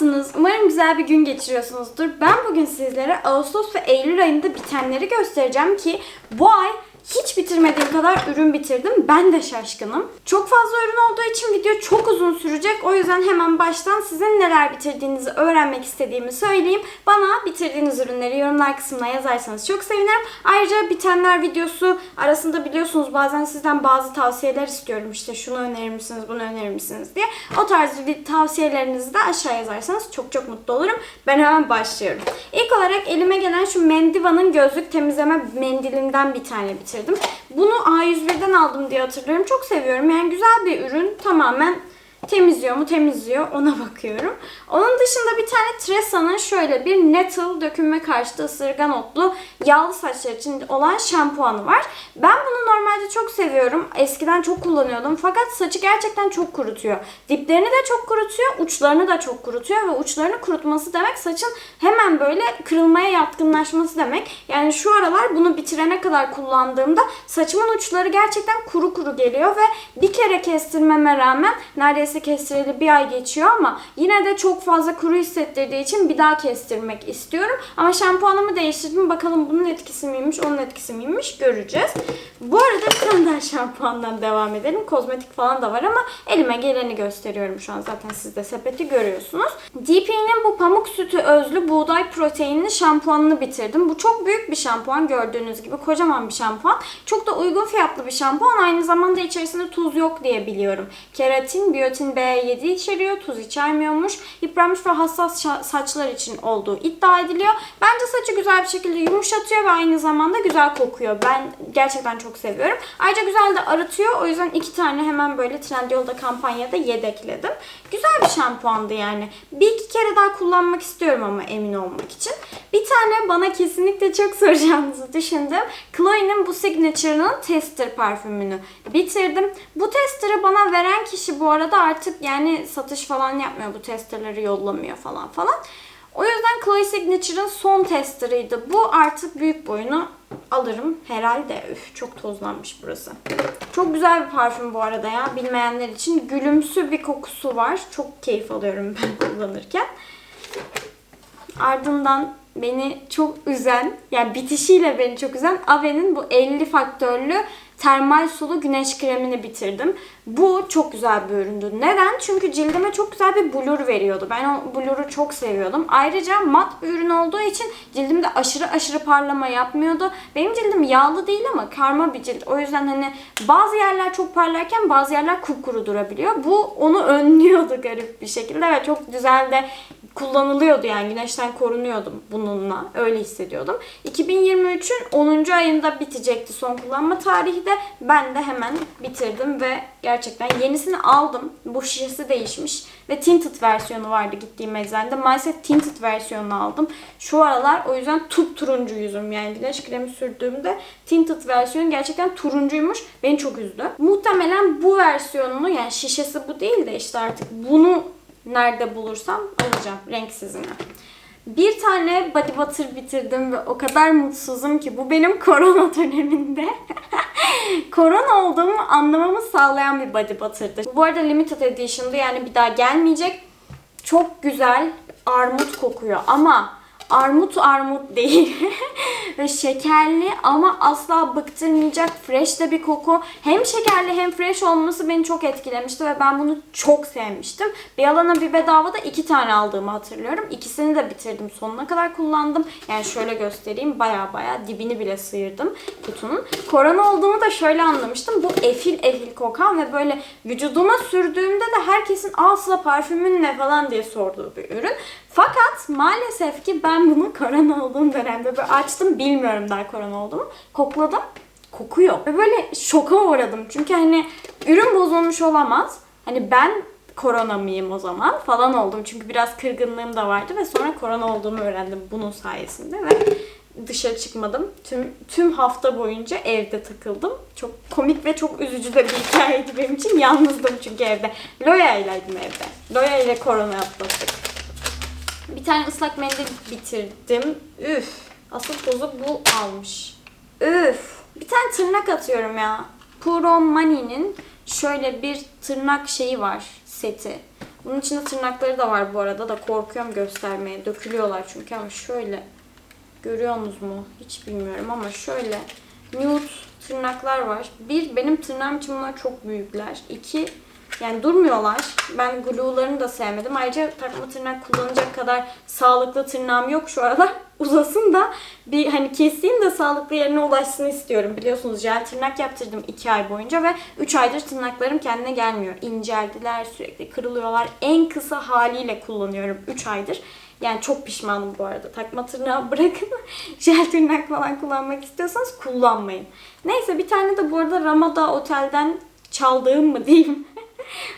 yaptınız? Umarım güzel bir gün geçiriyorsunuzdur. Ben bugün sizlere Ağustos ve Eylül ayında bitenleri göstereceğim ki bu ay hiç bitirmediğim kadar ürün bitirdim. Ben de şaşkınım. Çok fazla ürün olduğu için video çok uzun sürecek. O yüzden hemen baştan sizin neler bitirdiğinizi öğrenmek istediğimi söyleyeyim. Bana bitirdiğiniz ürünleri yorumlar kısmına yazarsanız çok sevinirim. Ayrıca bitenler videosu arasında biliyorsunuz bazen sizden bazı tavsiyeler istiyorum. İşte şunu önerir misiniz, bunu önerir misiniz diye. O tarz bir tavsiyelerinizi de aşağı yazarsanız çok çok mutlu olurum. Ben hemen başlıyorum. İlk olarak elime gelen şu Mendiva'nın gözlük temizleme mendilinden bir tane bitirdim. Bunu A101'den aldım diye hatırlıyorum. Çok seviyorum. Yani güzel bir ürün. Tamamen temizliyor mu temizliyor ona bakıyorum. Onun dışında bir tane Tresa'nın şöyle bir Nettle dökülme karşıtı ısırgan otlu yağlı saçlar için olan şampuanı var. Ben bunu normalde çok seviyorum. Eskiden çok kullanıyordum. Fakat saçı gerçekten çok kurutuyor. Diplerini de çok kurutuyor, uçlarını da çok kurutuyor ve uçlarını kurutması demek saçın hemen böyle kırılmaya yatkınlaşması demek. Yani şu aralar bunu bitirene kadar kullandığımda saçımın uçları gerçekten kuru kuru geliyor ve bir kere kestirmeme rağmen neredeyse kestireli bir ay geçiyor ama yine de çok fazla kuru hissettirdiği için bir daha kestirmek istiyorum. Ama şampuanımı değiştirdim. Bakalım bunun etkisi miymiş, onun etkisi miymiş göreceğiz. Bu arada bir tane şampuandan devam edelim. Kozmetik falan da var ama elime geleni gösteriyorum şu an. Zaten siz de sepeti görüyorsunuz. DP'nin bu pamuk sütü özlü buğday proteinli şampuanını bitirdim. Bu çok büyük bir şampuan gördüğünüz gibi. Kocaman bir şampuan. Çok da uygun fiyatlı bir şampuan. Aynı zamanda içerisinde tuz yok diye biliyorum. Keratin, biyotin B7 içeriyor. Tuz içermiyormuş. Yıpranmış ve hassas saçlar için olduğu iddia ediliyor. Bence saçı güzel bir şekilde yumuşatıyor ve aynı zamanda güzel kokuyor. Ben gerçekten çok seviyorum. Ayrıca güzel de arıtıyor. O yüzden iki tane hemen böyle Trendyol'da kampanyada yedekledim. Güzel bir şampuandı yani. Bir iki kere daha kullanmak istiyorum ama emin olmak için. Bir tane bana kesinlikle çok soracağınızı düşündüm. Chloe'nin bu Signature'ın tester parfümünü bitirdim. Bu tester'ı bana veren kişi bu arada artık yani satış falan yapmıyor. Bu testerleri yollamıyor falan falan. O yüzden Chloe Signature'ın son testerıydı. Bu artık büyük boyunu alırım herhalde. Üf çok tozlanmış burası. Çok güzel bir parfüm bu arada ya. Bilmeyenler için gülümsü bir kokusu var. Çok keyif alıyorum ben kullanırken. Ardından beni çok üzen, yani bitişiyle beni çok üzen Ave'nin bu 50 faktörlü termal sulu güneş kremini bitirdim. Bu çok güzel bir üründü. Neden? Çünkü cildime çok güzel bir blur veriyordu. Ben o blur'u çok seviyordum. Ayrıca mat bir ürün olduğu için cildimde aşırı aşırı parlama yapmıyordu. Benim cildim yağlı değil ama karma bir cilt. O yüzden hani bazı yerler çok parlarken bazı yerler kupkuru durabiliyor. Bu onu önlüyordu garip bir şekilde ve çok güzel de kullanılıyordu yani güneşten korunuyordum bununla. Öyle hissediyordum. 2023'ün 10. ayında bitecekti son kullanma tarihi de. Ben de hemen bitirdim ve gerçekten yenisini aldım. Bu şişesi değişmiş ve tinted versiyonu vardı gittiğim eczanede. Maalesef tinted versiyonunu aldım. Şu aralar o yüzden tup turuncu yüzüm. Yani güneş kremi sürdüğümde tinted versiyonu gerçekten turuncuymuş. Beni çok üzdü. Muhtemelen bu versiyonunu yani şişesi bu değil de işte artık bunu nerede bulursam alacağım renksizini. Bir tane body butter bitirdim ve o kadar mutsuzum ki bu benim korona döneminde korona olduğumu anlamamı sağlayan bir body butter'dı. Bu arada limited edition'dı yani bir daha gelmeyecek. Çok güzel armut kokuyor ama armut armut değil. Ve şekerli ama asla bıktırmayacak fresh de bir koku. Hem şekerli hem fresh olması beni çok etkilemişti ve ben bunu çok sevmiştim. Bir alana bir bedava da iki tane aldığımı hatırlıyorum. İkisini de bitirdim. Sonuna kadar kullandım. Yani şöyle göstereyim. Baya baya dibini bile sıyırdım kutunun. Korona olduğumu da şöyle anlamıştım. Bu efil efil kokan ve böyle vücuduma sürdüğümde de herkesin aa Sıla parfümün ne falan diye sorduğu bir ürün. Fakat maalesef ki ben bunu korona olduğum dönemde böyle açtım bilmiyorum daha korona olduğumu. Kokladım. Kokuyor. Ve böyle şoka uğradım. Çünkü hani ürün bozulmuş olamaz. Hani ben korona mıyım o zaman falan oldum. Çünkü biraz kırgınlığım da vardı ve sonra korona olduğumu öğrendim bunun sayesinde ve dışarı çıkmadım. Tüm tüm hafta boyunca evde takıldım. Çok komik ve çok üzücü de bir hikayeydi benim için. Yalnızdım çünkü evde. Loya ileydim evde. Loya ile korona atlattık. Bir tane ıslak mendil bitirdim. Üf. Asıl tozu bu almış. Üf. Bir tane tırnak atıyorum ya. Puro Money'nin şöyle bir tırnak şeyi var seti. Bunun içinde tırnakları da var bu arada da korkuyorum göstermeye. Dökülüyorlar çünkü ama şöyle görüyorsunuz mu? Hiç bilmiyorum ama şöyle nude tırnaklar var. Bir, benim tırnağım için bunlar çok büyükler. İki, yani durmuyorlar. Ben glue'larını da sevmedim. Ayrıca takma tırnak kullanacak kadar sağlıklı tırnağım yok şu aralar. Uzasın da bir hani keseyim de sağlıklı yerine ulaşsın istiyorum. Biliyorsunuz jel tırnak yaptırdım 2 ay boyunca ve 3 aydır tırnaklarım kendine gelmiyor. İnceldiler, sürekli kırılıyorlar. En kısa haliyle kullanıyorum 3 aydır. Yani çok pişmanım bu arada. Takma tırnağı bırakın. Jel tırnak falan kullanmak istiyorsanız kullanmayın. Neyse bir tane de bu arada Ramada Otel'den çaldığım mı diyeyim.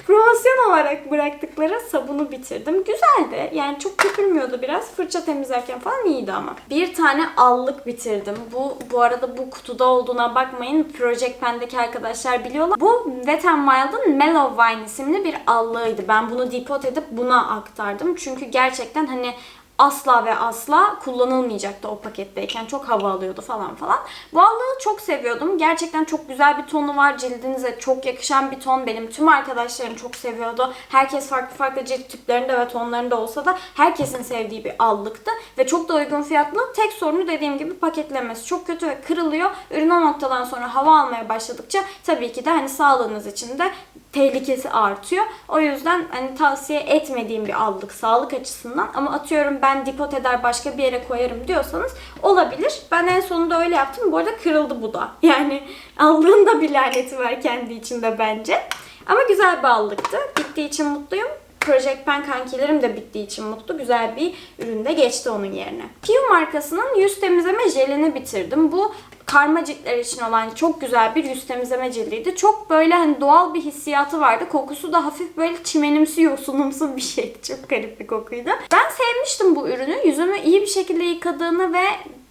Promosyon olarak bıraktıkları sabunu bitirdim. Güzeldi. Yani çok köpürmüyordu biraz. Fırça temizlerken falan iyiydi ama. Bir tane allık bitirdim. Bu bu arada bu kutuda olduğuna bakmayın. Project Pen'deki arkadaşlar biliyorlar. Bu Wet n Wild'ın Mellow Wine isimli bir allığıydı. Ben bunu depot edip buna aktardım. Çünkü gerçekten hani asla ve asla kullanılmayacaktı o paketteyken. Çok hava alıyordu falan falan. Bu allığı çok seviyordum. Gerçekten çok güzel bir tonu var. Cildinize çok yakışan bir ton. Benim tüm arkadaşlarım çok seviyordu. Herkes farklı farklı cilt tiplerinde ve tonlarında olsa da herkesin sevdiği bir allıktı. Ve çok da uygun fiyatlı. Tek sorunu dediğim gibi paketlemesi çok kötü ve kırılıyor. Ürün o noktadan sonra hava almaya başladıkça tabii ki de hani sağlığınız için de tehlikesi artıyor. O yüzden hani tavsiye etmediğim bir allık sağlık açısından ama atıyorum ben depot eder başka bir yere koyarım diyorsanız olabilir. Ben en sonunda öyle yaptım. Bu arada kırıldı bu da. Yani allığın da bir laneti var kendi içinde bence. Ama güzel bir allıktı. Bittiği için mutluyum. Project Pen kankilerim de bittiği için mutlu. Güzel bir ürün de geçti onun yerine. Piu markasının yüz temizleme jelini bitirdim. Bu karma ciltler için olan çok güzel bir yüz temizleme jeliydi. Çok böyle hani doğal bir hissiyatı vardı. Kokusu da hafif böyle çimenimsi yosunumsu bir şeydi. Çok garip bir kokuydu. Ben sevmiştim bu ürünü. Yüzümü iyi bir şekilde yıkadığını ve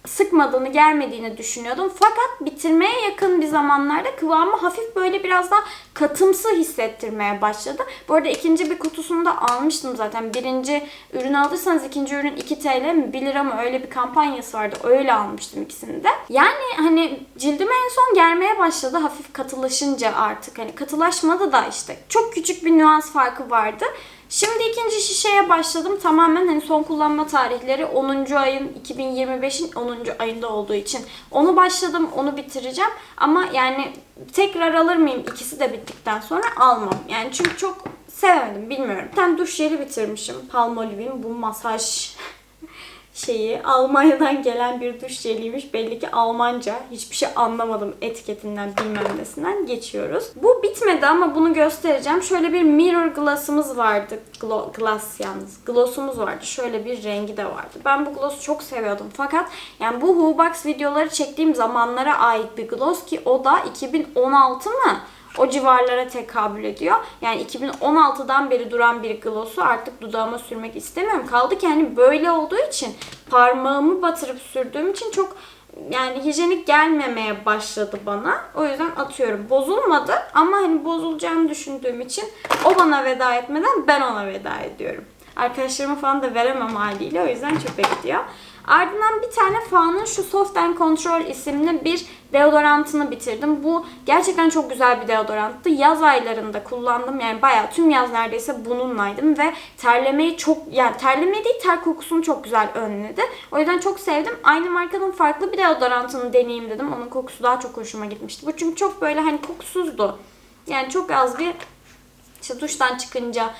sıkmadığını, gelmediğini düşünüyordum. Fakat bitirmeye yakın bir zamanlarda kıvamı hafif böyle biraz daha katımsı hissettirmeye başladı. Bu arada ikinci bir kutusunu da almıştım zaten. Birinci ürün alırsanız ikinci ürün 2 TL mi 1 lira mı öyle bir kampanyası vardı. Öyle almıştım ikisini de. Yani hani cildime en son gelmeye başladı hafif katılaşınca artık. Hani katılaşmadı da işte çok küçük bir nüans farkı vardı. Şimdi ikinci şişeye başladım. Tamamen hani son kullanma tarihleri 10. ayın 2025'in 10. ayında olduğu için onu başladım, onu bitireceğim. Ama yani tekrar alır mıyım ikisi de bittikten sonra almam. Yani çünkü çok sevemedim bilmiyorum. Tane duş jeli bitirmişim. Palmolive'in bu masaj şeyi Almanya'dan gelen bir duş jeliymiş. Belli ki Almanca. Hiçbir şey anlamadım etiketinden bilmem nesinden. Geçiyoruz. Bu bitmedi ama bunu göstereceğim. Şöyle bir mirror glass'ımız vardı. Glo- glass yalnız. Gloss'umuz vardı. Şöyle bir rengi de vardı. Ben bu gloss'u çok seviyordum. Fakat yani bu Hubox videoları çektiğim zamanlara ait bir gloss ki o da 2016 mı? O civarlara tekabül ediyor. Yani 2016'dan beri duran bir gloss'u artık dudağıma sürmek istemiyorum. Kaldı ki hani böyle olduğu için parmağımı batırıp sürdüğüm için çok yani hijyenik gelmemeye başladı bana. O yüzden atıyorum. Bozulmadı ama hani bozulacağını düşündüğüm için o bana veda etmeden ben ona veda ediyorum. Arkadaşlarıma falan da veremem haliyle o yüzden çöpe gidiyor. Ardından bir tane Fa'nın şu Soft and Control isimli bir deodorantını bitirdim. Bu gerçekten çok güzel bir deodoranttı. Yaz aylarında kullandım. Yani bayağı tüm yaz neredeyse bununlaydım ve terlemeyi çok yani terleme değil ter kokusunu çok güzel önledi. O yüzden çok sevdim. Aynı markanın farklı bir deodorantını deneyeyim dedim. Onun kokusu daha çok hoşuma gitmişti. Bu çünkü çok böyle hani kokusuzdu. Yani çok az bir işte duştan çıkınca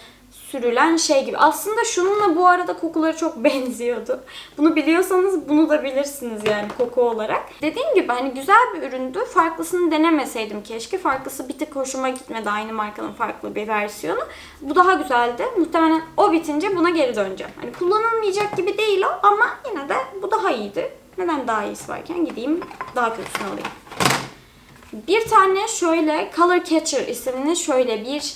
sürülen şey gibi. Aslında şununla bu arada kokuları çok benziyordu. Bunu biliyorsanız bunu da bilirsiniz yani koku olarak. Dediğim gibi hani güzel bir üründü. Farklısını denemeseydim keşke. Farklısı bir tık hoşuma gitmedi. Aynı markanın farklı bir versiyonu. Bu daha güzeldi. Muhtemelen o bitince buna geri döneceğim. Hani kullanılmayacak gibi değil o ama yine de bu daha iyiydi. Neden daha iyisi varken gideyim daha kötüsünü alayım. Bir tane şöyle Color Catcher isimli şöyle bir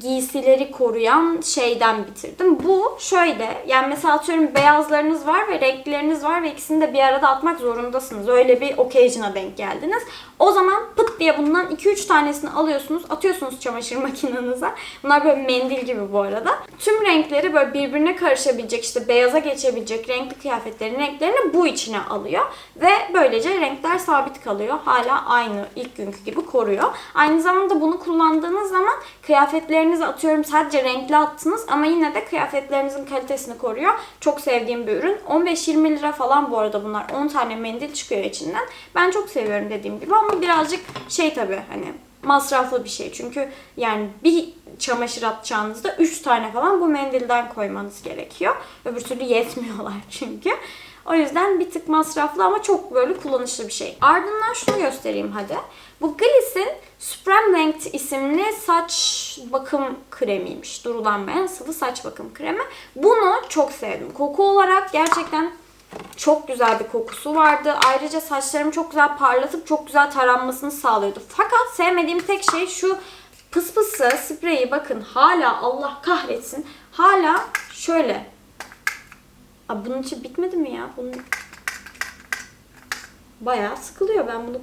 giysileri koruyan şeyden bitirdim. Bu şöyle yani mesela atıyorum beyazlarınız var ve renkleriniz var ve ikisini de bir arada atmak zorundasınız. Öyle bir occasion'a denk geldiniz. O zaman pıt diye bundan 2-3 tanesini alıyorsunuz, atıyorsunuz çamaşır makinenize. Bunlar böyle mendil gibi bu arada. Tüm renkleri böyle birbirine karışabilecek işte beyaza geçebilecek renkli kıyafetlerin renklerini bu içine alıyor. Ve böylece renkler sabit kalıyor. Hala aynı ilk günkü gibi koruyor. Aynı zamanda bunu kullandığınız zaman kıyafetleri mendillerinizi atıyorum sadece renkli attınız ama yine de kıyafetlerinizin kalitesini koruyor. Çok sevdiğim bir ürün. 15-20 lira falan bu arada bunlar. 10 tane mendil çıkıyor içinden. Ben çok seviyorum dediğim gibi ama birazcık şey tabii hani masraflı bir şey. Çünkü yani bir çamaşır atacağınızda 3 tane falan bu mendilden koymanız gerekiyor. Öbür türlü yetmiyorlar çünkü. O yüzden bir tık masraflı ama çok böyle kullanışlı bir şey. Ardından şunu göstereyim hadi. Bu Gliss'in Supreme Length isimli saç bakım kremiymiş. Durulanmayan sıvı saç bakım kremi. Bunu çok sevdim. Koku olarak gerçekten çok güzel bir kokusu vardı. Ayrıca saçlarımı çok güzel parlatıp çok güzel taranmasını sağlıyordu. Fakat sevmediğim tek şey şu pıs pısı spreyi bakın hala Allah kahretsin. Hala şöyle. Abi bunun için bitmedi mi ya? Bunun bayağı sıkılıyor. Ben bunu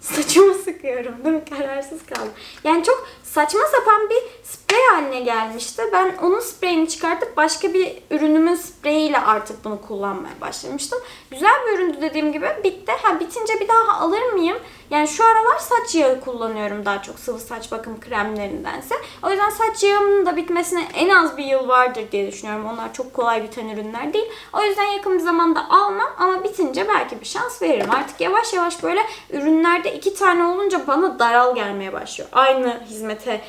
saçıma sıkıyorum değil mi? Kararsız kaldım. Yani çok saçma sapan bir sprey haline gelmişti. Ben onun spreyini çıkartıp başka bir ürünümün spreyiyle artık bunu kullanmaya başlamıştım. Güzel bir üründü dediğim gibi. Bitti. Ha bitince bir daha alır mıyım? Yani şu aralar saç yağı kullanıyorum daha çok sıvı saç bakım kremlerindense. O yüzden saç yağımın da bitmesine en az bir yıl vardır diye düşünüyorum. Onlar çok kolay biten ürünler değil. O yüzden yakın bir zamanda almam ama bitince belki bir şans veririm. Artık yavaş yavaş böyle ürünlerde iki tane olunca bana daral gelmeye başlıyor. Aynı hizmete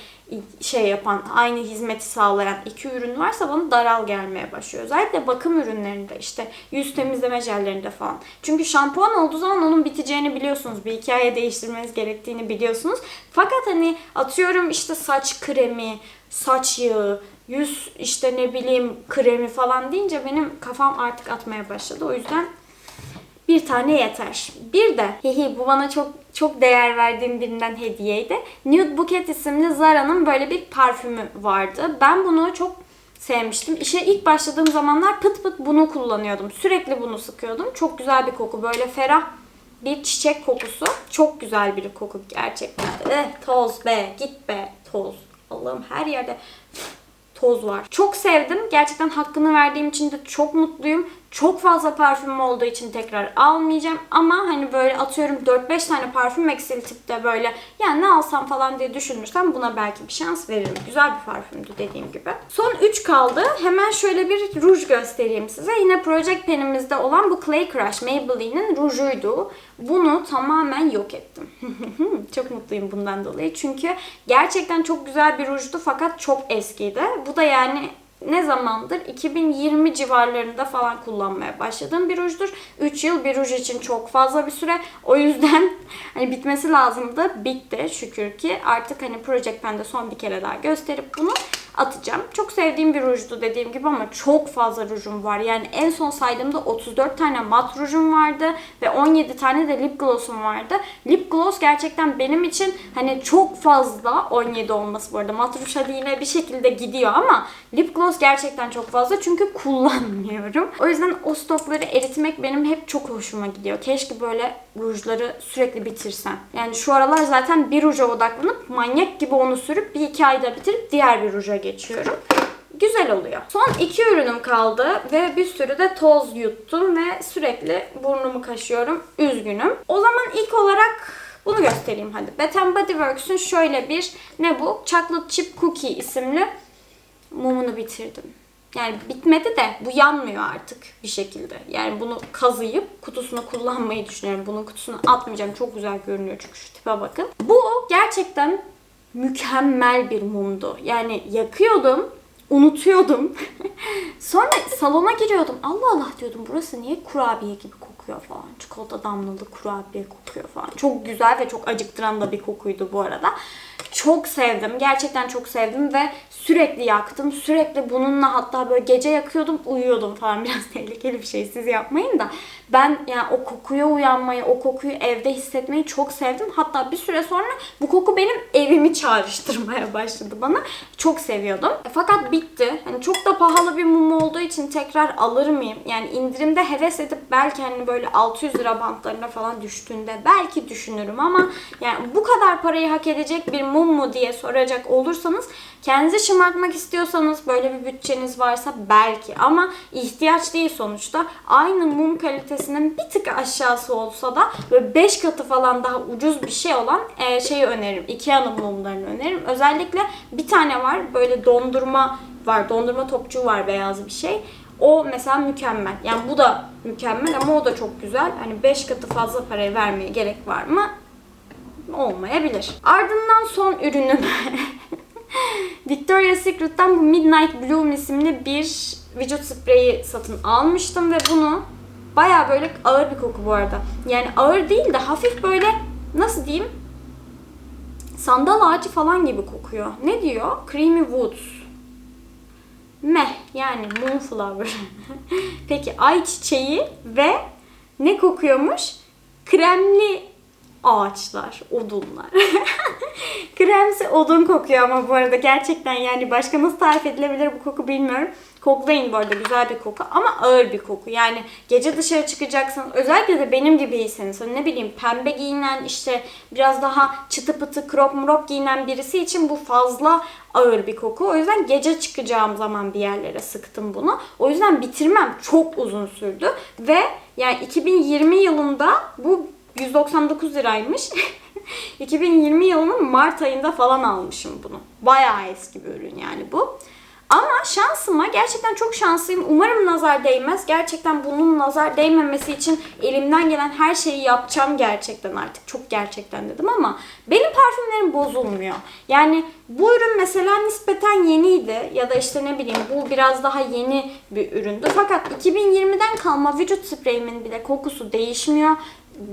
şey yapan, aynı hizmeti sağlayan iki ürün varsa bana daral gelmeye başlıyor. Özellikle bakım ürünlerinde işte yüz temizleme jellerinde falan. Çünkü şampuan olduğu zaman onun biteceğini biliyorsunuz. Bir hikaye değiştirmeniz gerektiğini biliyorsunuz. Fakat hani atıyorum işte saç kremi, saç yağı, yüz işte ne bileyim kremi falan deyince benim kafam artık atmaya başladı. O yüzden bir tane yeter. Bir de hihi bu bana çok çok değer verdiğim birinden hediyeydi. Nude Bouquet isimli Zara'nın böyle bir parfümü vardı. Ben bunu çok sevmiştim. İşe ilk başladığım zamanlar pıt pıt bunu kullanıyordum. Sürekli bunu sıkıyordum. Çok güzel bir koku. Böyle ferah bir çiçek kokusu. Çok güzel bir koku gerçekten. Eh, toz be, git be, toz. Allah'ım her yerde toz var. Çok sevdim. Gerçekten hakkını verdiğim için de çok mutluyum. Çok fazla parfümüm olduğu için tekrar almayacağım. Ama hani böyle atıyorum 4-5 tane parfüm eksiltip de böyle yani ne alsam falan diye düşünürsem buna belki bir şans veririm. Güzel bir parfümdü dediğim gibi. Son 3 kaldı. Hemen şöyle bir ruj göstereyim size. Yine Project Pen'imizde olan bu Clay Crush Maybelline'in rujuydu. Bunu tamamen yok ettim. çok mutluyum bundan dolayı. Çünkü gerçekten çok güzel bir rujdu fakat çok eskiydi. Bu da yani ne zamandır? 2020 civarlarında falan kullanmaya başladığım bir rujdur. 3 yıl bir ruj için çok fazla bir süre. O yüzden hani bitmesi lazımdı. Bitti şükür ki. Artık hani Project Pen'de son bir kere daha gösterip bunu atacağım. Çok sevdiğim bir rujdu dediğim gibi ama çok fazla rujum var. Yani en son saydığımda 34 tane mat rujum vardı ve 17 tane de lip gloss'um vardı. Lip gloss gerçekten benim için hani çok fazla 17 olması bu arada. Mat ruj hadi yine bir şekilde gidiyor ama lip gloss gerçekten çok fazla çünkü kullanmıyorum. O yüzden o stokları eritmek benim hep çok hoşuma gidiyor. Keşke böyle rujları sürekli bitirsem. Yani şu aralar zaten bir ruja odaklanıp manyak gibi onu sürüp bir iki ayda bitirip diğer bir ruja geçiyorum. Güzel oluyor. Son iki ürünüm kaldı ve bir sürü de toz yuttum ve sürekli burnumu kaşıyorum. Üzgünüm. O zaman ilk olarak bunu göstereyim hadi. Bath Body Works'ün şöyle bir ne bu? Chocolate Chip Cookie isimli mumunu bitirdim. Yani bitmedi de bu yanmıyor artık bir şekilde. Yani bunu kazıyıp kutusuna kullanmayı düşünüyorum. Bunun kutusuna atmayacağım. Çok güzel görünüyor çünkü şu tipe bakın. Bu gerçekten mükemmel bir mumdu. Yani yakıyordum, unutuyordum. Sonra salona giriyordum. Allah Allah diyordum burası niye kurabiye gibi kokuyor falan. Çikolata damlalı kurabiye kokuyor falan. Çok güzel ve çok acıktıran da bir kokuydu bu arada. Çok sevdim. Gerçekten çok sevdim ve sürekli yaktım. Sürekli bununla hatta böyle gece yakıyordum, uyuyordum falan. Biraz tehlikeli bir şey. Siz yapmayın da. Ben yani o kokuya uyanmayı, o kokuyu evde hissetmeyi çok sevdim. Hatta bir süre sonra bu koku benim evimi çağrıştırmaya başladı bana. Çok seviyordum. E, Fakat bitti. Hani çok da pahalı bir mum olduğu için tekrar alır mıyım? Yani indirimde heves edip belki hani böyle 600 lira bantlarına falan düştüğünde belki düşünürüm ama yani bu kadar parayı hak edecek bir mum mu diye soracak olursanız kendinizi şımartmak istiyorsanız böyle bir bütçeniz varsa belki ama ihtiyaç değil sonuçta. Aynı mum kalitesinin bir tık aşağısı olsa da böyle 5 katı falan daha ucuz bir şey olan e, şeyi öneririm. Ikea'nın mumlarını öneririm. Özellikle bir tane var böyle dondurma var. Dondurma topçu var beyaz bir şey. O mesela mükemmel. Yani bu da mükemmel ama o da çok güzel. Hani 5 katı fazla parayı vermeye gerek var mı? Olmayabilir. Ardından son ürünüm. Victoria's Secret'tan bu Midnight Bloom isimli bir vücut spreyi satın almıştım ve bunu baya böyle ağır bir koku bu arada. Yani ağır değil de hafif böyle nasıl diyeyim? Sandal ağacı falan gibi kokuyor. Ne diyor? Creamy Woods. Meh yani moonflower. Peki ay çiçeği ve ne kokuyormuş? Kremli ağaçlar, odunlar. Kremsi odun kokuyor ama bu arada gerçekten yani başka nasıl tarif edilebilir bu koku bilmiyorum. Koklayın bu arada güzel bir koku ama ağır bir koku. Yani gece dışarı çıkacaksınız özellikle de benim gibiyseniz hani ne bileyim pembe giyinen işte biraz daha çıtı pıtı crop mrop giyinen birisi için bu fazla ağır bir koku. O yüzden gece çıkacağım zaman bir yerlere sıktım bunu. O yüzden bitirmem çok uzun sürdü ve yani 2020 yılında bu 199 liraymış. 2020 yılının Mart ayında falan almışım bunu. Bayağı eski bir ürün yani bu. Ama şansıma gerçekten çok şanslıyım. Umarım nazar değmez. Gerçekten bunun nazar değmemesi için elimden gelen her şeyi yapacağım gerçekten artık. Çok gerçekten dedim ama benim parfümlerim bozulmuyor. Yani bu ürün mesela nispeten yeniydi ya da işte ne bileyim bu biraz daha yeni bir üründü. Fakat 2020'den kalma vücut spreyimin bile kokusu değişmiyor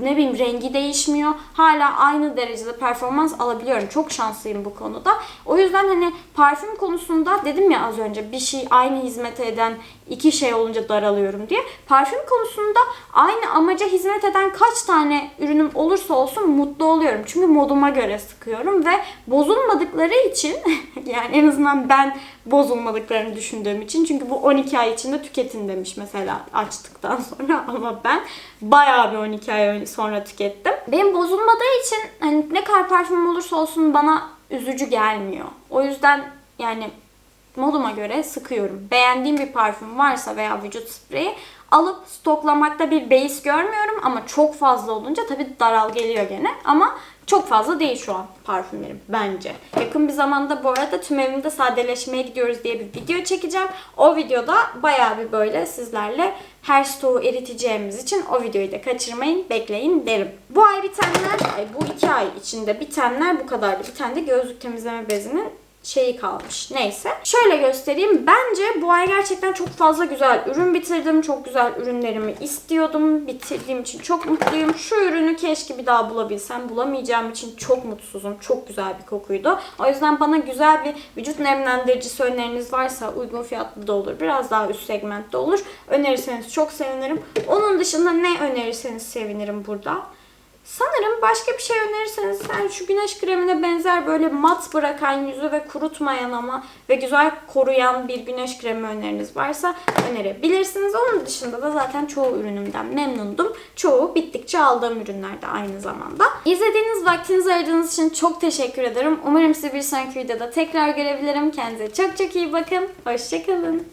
ne bileyim rengi değişmiyor. Hala aynı derecede performans alabiliyorum. Çok şanslıyım bu konuda. O yüzden hani parfüm konusunda dedim ya az önce bir şey aynı hizmete eden iki şey olunca daralıyorum diye. Parfüm konusunda aynı amaca hizmet eden kaç tane ürünüm olursa olsun mutlu oluyorum. Çünkü moduma göre sıkıyorum ve bozulmadıkları için yani en azından ben bozulmadıklarını düşündüğüm için çünkü bu 12 ay içinde tüketin demiş mesela açtıktan sonra ama ben bayağı bir 12 ay sonra tükettim. Benim bozulmadığı için hani ne kadar parfüm olursa olsun bana üzücü gelmiyor. O yüzden yani moduma göre sıkıyorum. Beğendiğim bir parfüm varsa veya vücut spreyi alıp stoklamakta bir beis görmüyorum ama çok fazla olunca tabii daral geliyor gene ama çok fazla değil şu an parfümlerim bence. Yakın bir zamanda bu arada tüm evimde sadeleşmeye gidiyoruz diye bir video çekeceğim. O videoda bayağı bir böyle sizlerle her stoğu eriteceğimiz için o videoyu da kaçırmayın, bekleyin derim. Bu ay bitenler, ay bu iki ay içinde bitenler bu kadardı. Bir tane de gözlük temizleme bezinin şeyi kalmış. Neyse. Şöyle göstereyim. Bence bu ay gerçekten çok fazla güzel ürün bitirdim. Çok güzel ürünlerimi istiyordum. Bitirdiğim için çok mutluyum. Şu ürünü keşke bir daha bulabilsem. Bulamayacağım için çok mutsuzum. Çok güzel bir kokuydu. O yüzden bana güzel bir vücut nemlendiricisi öneriniz varsa uygun fiyatlı da olur. Biraz daha üst segmentte olur. Önerirseniz çok sevinirim. Onun dışında ne önerirseniz sevinirim burada. Sanırım başka bir şey önerirseniz yani şu güneş kremine benzer böyle mat bırakan yüzü ve kurutmayan ama ve güzel koruyan bir güneş kremi öneriniz varsa önerebilirsiniz. Onun dışında da zaten çoğu ürünümden memnundum. Çoğu bittikçe aldığım ürünler de aynı zamanda. İzlediğiniz vaktinizi ayırdığınız için çok teşekkür ederim. Umarım sizi bir sonraki videoda tekrar görebilirim. Kendinize çok çok iyi bakın. Hoşçakalın.